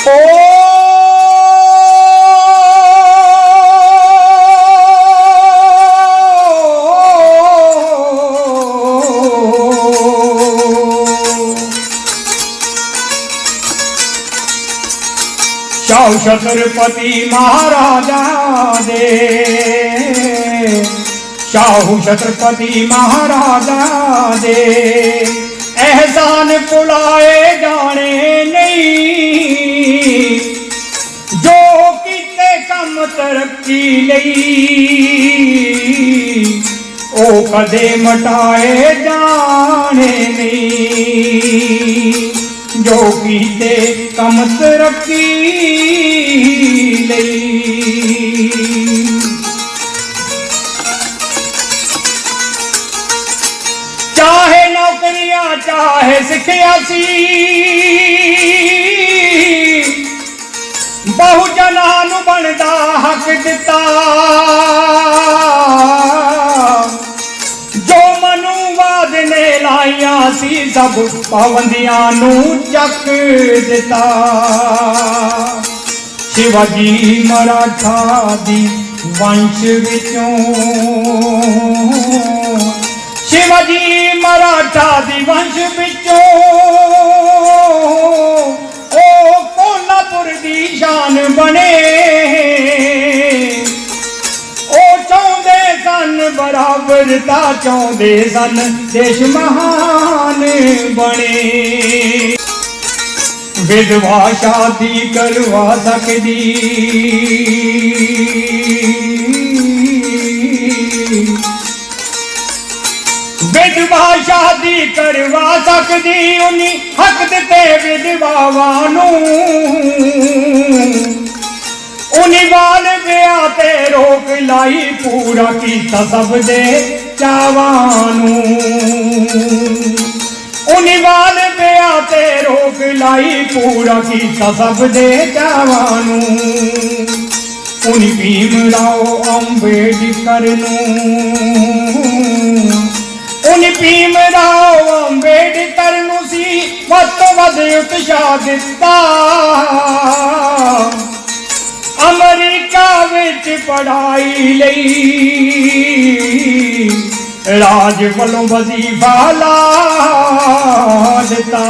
ਸ਼ਾਹ ਛਤਰਪਤੀ ਮਹਾਰਾਜਾ ਦੇ ਸ਼ਾਹੂ ਛਤਰਪਤੀ ਮਹਾਰਾਜਾ ਦੇ ਅਹਿਸਾਨ ਭੁਲਾਏ ਜਾਣੇ ਨਹੀਂ ਤਰੱਕੀ ਲਈ। ਉਹ ਕਦੇ ਮਟਾਏ ਜਾਣੇ ਨਹੀਂ। ਜੋ ਕੀਤੇ ਕੰਮ ਤਰੱਕੀ ਲਈ। ਚਾਹੇ ਨੌਕਰੀਆਂ, ਚਾਹੇ ਸਿੱਖਿਆ ਸੀ। ਬਹੁ ਜਨਾਂ ਦਿੱਤਾ। ਜੋ ਮਨੂਵਾਦ ਨੇ ਲਾਈਆਂ ਸੀ, ਸਭ ਪਾਬੰਦੀਆਂ ਨੂੰ ਚੱਕ ਦਿੱਤਾ। ਸ਼ਿਵਾਜੀ ਮਰਾਠਾ ਦੀ ਵੰਸ਼ ਵਿੱਚੋਂ। ਸ਼ਿਵਾਜੀ ਮਰਾਠਾ ਦੀ ਵੰਸ਼ ਵਿੱਚੋਂ। ਉਹ ਕੋਲਾਪੁਰ ਦੀ ਸ਼ਾਨ ਬਣੇ। ਬਰਾਬਰਤਾ ਚਾਹੁੰਦੇ ਸਨ। ਦੇਸ਼ ਮਹਾਨ ਬਣੇ। ਵਿਧਵਾ ਸ਼ਾਦੀ ਕਰਵਾ ਸਕਦੀ। ਵਿਧਵਾ ਸ਼ਾਦੀ ਕਰਵਾ ਸਕਦੀ। ਉਨੀ ਹੱਕ ਦਿੱਤੇ ਵਿਧਵਾਵਾਂ ਨੂੰ। ਉਨੀ ਵਾਲ ਤੇ ਰੋਕ ਲਾਈ ਪੂਰਾ ਕੀਤਾ ਸਭ ਦੇ ਚਾਵਾਂ ਨੂੰ। ਉਨੀ ਵਾਲ ਵਿਆਹ ਤੇ ਰੋਕ ਲਾਈ ਪੂਰਾ ਕੀਤਾ ਸਭ ਦੇ ਚਾਵਾਂ ਨੂੰ। ਉਨੀ ਭੀਮ ਰਾਓ ਅੰਬੇਡਕਰ ਨੂੰ। ਉਨੀ ਭੀਮ ਰਾਓ ਅੰਬੇਡਕਰ ਨੂੰ ਸੀ ਵੱਧ ਤੋਂ ਵੱਧ ਉਤਸ਼ਾਹ ਦਿੱਤਾ। ਪੜਾਈ ਲਈ। ਰਾਜ ਵੱਲੋਂ ਵਜ਼ੀਫਾ ਲਾ ਦਿੱਤਾ।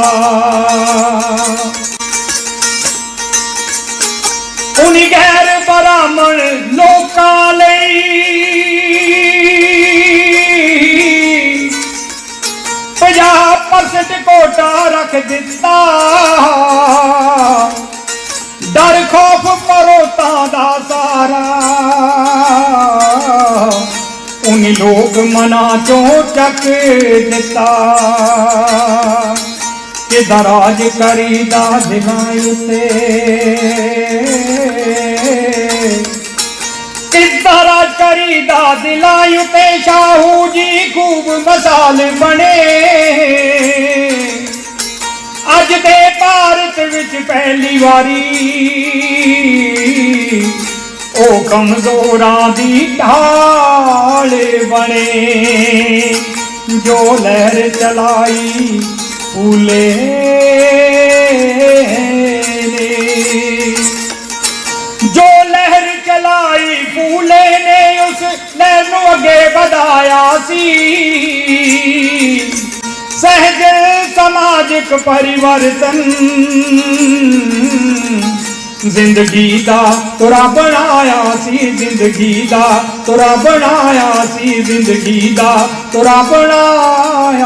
ਉਨੀ ਗੈਰ ਬ੍ਰਾਹਮਣ ਲੋਕਾਂ ਲਈ। 50% ਕੋਟਾ ਰੱਖ ਦਿੱਤਾ। ਉਨ ਮਨਾ ਚੋਂ ਚੱਕ ਦਿੱਤਾ ਕਿ ਦਰਾਜ ਕਰੀਦਾ ਦਿਨਾਂ ਉਤੇ। ਕਰੀ ਦਾ ਦਿਲਾਂ ਉਤੇ ਸ਼ਾਹੂ ਜੀ ਖੂਬ ਮਸਾਲ ਬਣੇ। ਅੱਜ ਦੇ ਭਾਰਤ ਵਿੱਚ ਪਹਿਲੀ ਵਾਰੀ ਉਹ ਕਮਜ਼ੋਰਾਂ ਦੀ ਢਾਲ ਬਣੇ। ਜੋ ਲਹਿਰ ਚਲਾਈ ਫੂਲੇ ਨੇ। ਜੋ ਲਹਿਰ ਚਲਾਈ ਫੂਲੇ ਨੇ, ਉਸ ਲਹਿਰ ਨੂੰ ਅੱਗੇ ਵਧਾਇਆ ਸੀ। ਸਹਿਜ ਸਮਾਜਿਕ ਪਰਿਵਰਤਨ ਜ਼ਿੰਦਗੀ ਦਾ ਤੁਰਾ ਬਣਾਇਆ ਸੀ ਜ਼ਿੰਦਗੀ ਦਾ ਤੁਰਾ ਬਣਾਇਆ ਸੀ ਜ਼ਿੰਦਗੀ ਦਾ ਤੁਰਾ ਬਣਾਇਆ